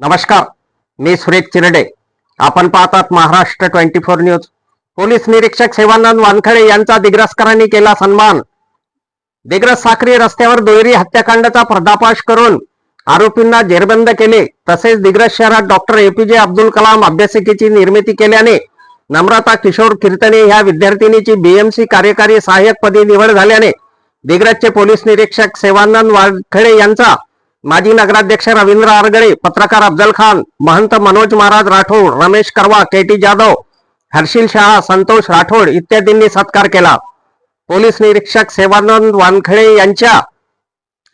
नमस्कार मी सुरेश चिरडे. आपण पाहतात Maharashtra twenty four news. Police निरीक्षक सेवानंद वानखडे यांचा दिग्रसकरांनी केला सन्मान. दिग्रस साखरी रस्त्यावर दुहेरी हत्याकांडाचा पर्दाफाश करून आरोपींना जेरबंद केले. तसेच दिग्रस शहरात डॉक्टर एपीजे अब्दुल कलाम अभ्यासिकेची निर्मिती केल्याने नम्रता किशोर कीर्तने ह्या विद्यार्थिनीची बीएमसी कार्यकारी सहाय्यक पदी निवड झाल्याने दिग्रसचे पोलीस निरीक्षक सेवानंद वानखडे यांचा माजी नगराध्यक्ष रवींद्र आरगडे पत्रकार अफजल खान महंत मनोज महाराज राठोड रमेश करवा के टी जाधव हर्षिल शहा संतोष राठोड इत्यादींनी सत्कार केला. पोलीस निरीक्षक सेवानंद वानखडे यांच्या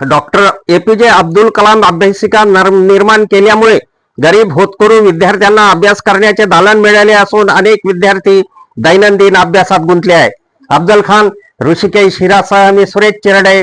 डॉक्टर एपीजे अब्दुल कलाम अभ्यासिका नर- निर्माण केल्यामुळे गरीब होतकरू विद्यार्थ्यांना अभ्यास करण्याचे दालन मिळाले असून अनेक विद्यार्थी दैनंदिन अभ्यासात गुंतले आहे अफजल खान ऋषिकेश हिरासह मी Suresh Chirde